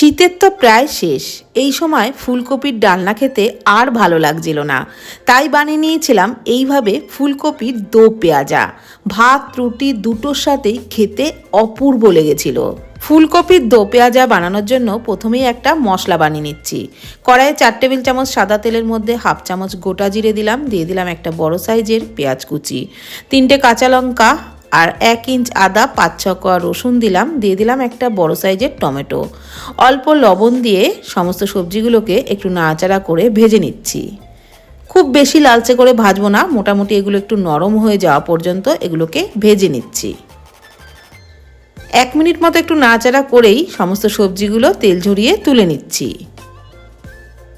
শীতের তো প্রায় শেষ। এই সময় ফুলকপির ডালনা খেতে আর ভালো লাগছিল না। তাই বানিয়ে নিয়েছিলাম এইভাবে ফুলকপির দো পেঁয়াজা। ভাত, রুটি দুটোর সাথেই খেতে অপূর্ব লেগেছিল। ফুলকপির দো পেঁয়াজা বানানোর জন্য প্রথমেই একটা মশলা বানিয়ে নিচ্ছি। কড়াইয়ে চার টেবিল চামচ সাদা তেলের মধ্যে হাফ চামচ গোটা জিরে দিলাম। দিয়ে দিলাম একটা বড় সাইজের পেঁয়াজ কুচি। তিনটে কাঁচা লঙ্কা আর এক ইঞ্চ আদা, পাঁচ ছ কোয়া রসুন দিলাম, দিয়ে দিলাম একটা বড় সাইজের টমেটো। অল্প লবণ দিয়ে সমস্ত সবজিগুলোকে একটু নাড়াচাড়া করে ভেজে নিচ্ছি। খুব বেশি লালচে করে ভাজবো না, মোটামুটি এগুলো একটু নরম হয়ে যাওয়া পর্যন্ত এগুলোকে ভেজে নিচ্ছি। এক মিনিট মতো একটু নাড়াচাড়া করেই সমস্ত সবজিগুলো তেল ঝরিয়ে তুলে নিচ্ছি।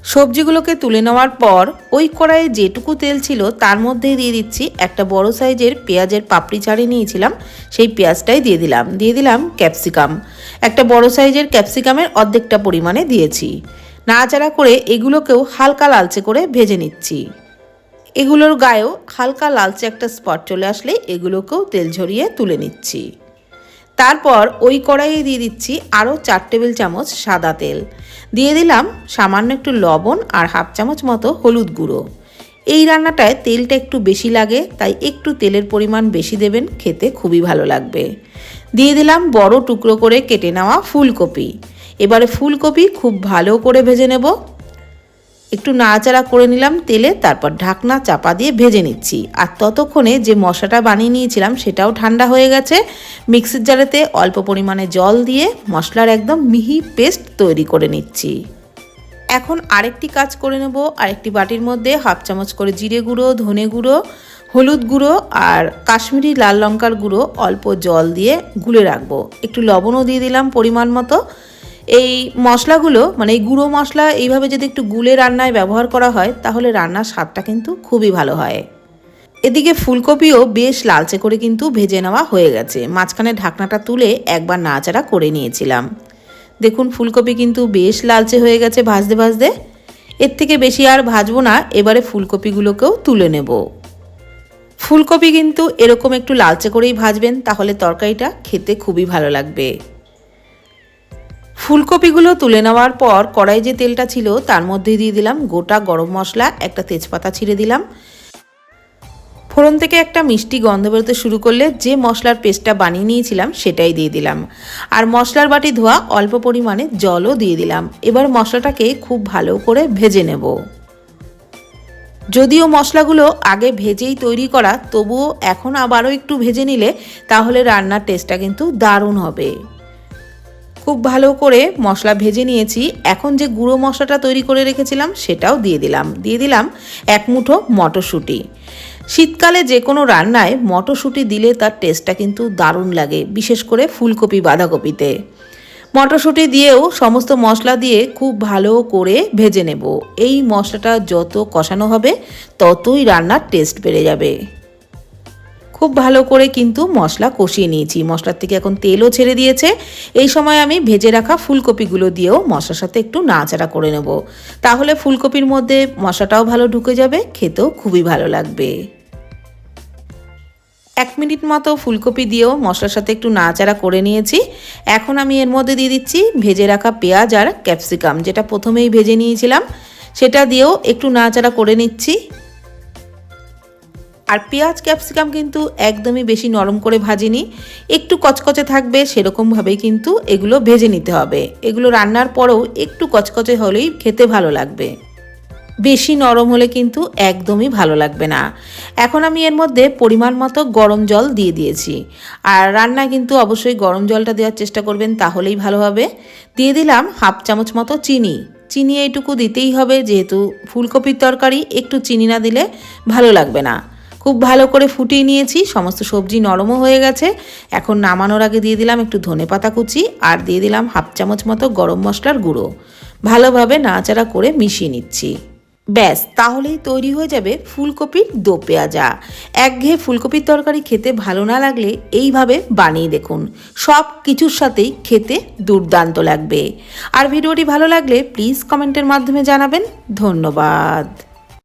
সবজিগুলোকে তুলে নেওয়ার পর ওই কড়াইয়ে যেটুকু তেল ছিল তার মধ্যেই দিয়ে দিচ্ছি একটা বড় সাইজের পেঁয়াজের পাপড়ি ছাড়িয়ে নিয়েছিলাম। সেই পেঁয়াজটাই দিয়ে দিলাম। দিয়ে দিলাম ক্যাপসিকাম। একটা বড় সাইজের ক্যাপসিকামের অর্ধেকটা পরিমাণে দিয়েছি। নাড়াচাড়া করে এগুলোকেও হালকা লালচে করে ভেজে নিচ্ছি। এগুলোর গায়েও হালকা লালচে একটা স্পট চলে আসলে এগুলোকেও তেল ঝরিয়ে তুলে নিচ্ছি। তারপর ওই কড়াইয়ে দিয়ে দিচ্ছি আরও চার টেবিল চামচ সাদা তেল। দিয়ে দিলাম সামান্য একটু লবণ আর হাফ চামচ মতো হলুদ গুঁড়ো। এই রান্নাটায় তেলটা একটু বেশি লাগে, তাই একটু তেলের পরিমাণ বেশি দেবেন, খেতে খুবই ভালো লাগবে। দিয়ে দিলাম বড় টুকরো করে কেটে নেওয়া ফুলকপি। এবারে ফুলকপি খুব ভালো করে ভেজে নেব। একটু নাড়াচাড়া করে নিলাম তেলে, তারপর ঢাকনা চাপা দিয়ে ভেজে নিচ্ছি। আর ততক্ষণে যে মশলাটা বানিয়ে নিয়েছিলাম সেটাও ঠান্ডা হয়ে গেছে। মিক্সির জারেতে অল্প পরিমাণে জল দিয়ে মশলার একদম মিহি পেস্ট তৈরি করে নিচ্ছি। এখন আরেকটি কাজ করে নেব। আরেকটি বাটির মধ্যে হাফ চামচ করে জিরে গুঁড়ো, ধনে গুঁড়ো, হলুদ গুঁড়ো আর কাশ্মীরি লাল লঙ্কার গুঁড়ো অল্প জল দিয়ে গুলে রাখব। একটু লবণও দিয়ে দিলাম পরিমাণ মতো। এই মশলাগুলো মানে এই গুঁড়ো মশলা এইভাবে যদি একটু গুলে রান্নায় ব্যবহার করা হয়, তাহলে রান্নার স্বাদটা কিন্তু খুবই ভালো হয়। এদিকে ফুলকপিও বেশ লালচে করে কিন্তু ভেজে নেওয়া হয়ে গেছে। মাঝখানে ঢাকনাটা তুলে একবার নাড়াচাড়া করে নিয়েছিলাম। দেখুন, ফুলকপি কিন্তু বেশ লালচে হয়ে গেছে ভাজতে ভাজতে। এর থেকে বেশি আর ভাজবো না, এবারে ফুলকপিগুলোকেও তুলে নেব। ফুলকপি কিন্তু এরকম একটু লালচে করেই ভাজবেন, তাহলে তরকারিটা খেতে খুবই ভালো লাগবে। ফুলকপিগুলো তুলে নেওয়ার পর কড়াই যে তেলটা ছিল তার মধ্যে দিয়ে দিলাম গোটা গরম মশলা, একটা তেজপাতা ছিঁড়ে দিলাম। ফোড়ন থেকে একটা মিষ্টি গন্ধ বেরোতে শুরু করলে যে মশলার পেস্টটা বানিয়ে নিয়েছিলাম সেটাই দিয়ে দিলাম। আর মশলার বাটি ধোয়া অল্প পরিমাণে জলও দিয়ে দিলাম। এবার মশলাটাকে খুব ভালো করে ভেজে নেব। যদিও মশলাগুলো আগে ভেজেই তৈরি করা, তবুও এখন আবারও একটু ভেজে নিলে তাহলে রান্নার টেস্টটা কিন্তু দারুণ হবে। খুব ভালো করে মশলা ভেজে নিয়েছি। এখন যে গুঁড়ো মশলাটা তৈরি করে রেখেছিলাম, সেটাও দিয়ে দিলাম। দিয়ে দিলাম এক মুঠো মটরশুঁটি। শীতকালে যে কোনো রান্নায় মটরশুঁটি দিলে তার টেস্টটা কিন্তু দারুণ লাগে, বিশেষ করে ফুলকপি, বাঁধাকপিতে। মটরশুঁটি দিয়েও সমস্ত মশলা দিয়ে খুব ভালো করে ভেজে নেব। এই মশলাটা যত কষানো হবে, ততই রান্নার টেস্ট বেড়ে যাবে। খুব ভালো করে কিন্তু মশলা কষিয়ে নিয়েছি। মশলার থেকে এখন তেলও ছেড়ে দিয়েছে। এই সময় আমি ভেজে রাখা ফুলকপিগুলো দিয়েও মশলার সাথে একটু নাড়াচাড়া করে নেব। তাহলে ফুলকপির মধ্যে মশলাটাও ভালো ঢুকে যাবে, খেতেও খুবই ভালো লাগবে। এক মিনিট মতো ফুলকপি দিয়েও মশলার সাথে একটু নাড়াচাড়া করে নিয়েছি। এখন আমি এর মধ্যে দিয়ে দিচ্ছি ভেজে রাখা পেঁয়াজ আর ক্যাপসিকাম, যেটা প্রথমেই ভেজে নিয়েছিলাম। সেটা দিয়েও একটু নাড়াচাড়া করে নিচ্ছি। আর পেঁয়াজ, ক্যাপসিকাম কিন্তু একদমই বেশি নরম করে ভাজিনি। একটু কচকচে থাকবে সেরকমভাবেই কিন্তু এগুলো ভেজে নিতে হবে। এগুলো রান্নার পরেও একটু কচকচে হলেই খেতে ভালো লাগবে। বেশি নরম হলে কিন্তু একদমই ভালো লাগবে না। এখন আমি এর মধ্যে পরিমাণ মতো গরম জল দিয়ে দিয়েছি। আর রান্না কিন্তু অবশ্যই গরম জলটা দেওয়ার চেষ্টা করবেন, তাহলেই ভালো হবে। দিয়ে দিলাম হাফ চামচ মতো চিনি। চিনি এইটুকু দিতেই হবে, যেহেতু ফুলকপির তরকারি, একটু চিনি না দিলে ভালো লাগবে না। খুব ভালো করে ফুটিয়ে নিয়েছি, সমস্ত সবজি নরমও হয়ে গেছে। এখন নামানোর আগে দিয়ে দিলাম একটু ধনে পাতা কুচি আর দিয়ে দিলাম হাফ চামচ মতো গরম মশলার গুঁড়ো। ভালোভাবে নাড়াচাড়া করে মিশিয়ে নিচ্ছি। ব্যাস, তাহলেই তৈরি হয়ে যাবে ফুলকপির দো পেঁয়াজা। একঘেয়ে ফুলকপির তরকারি খেতে ভালো না লাগলে এইভাবে বানিয়ে দেখুন। সব কিছুর সাথেই খেতে দুর্দান্ত লাগবে। আর ভিডিওটি ভালো লাগলে প্লিজ কমেন্টের মাধ্যমে জানাবেন। ধন্যবাদ।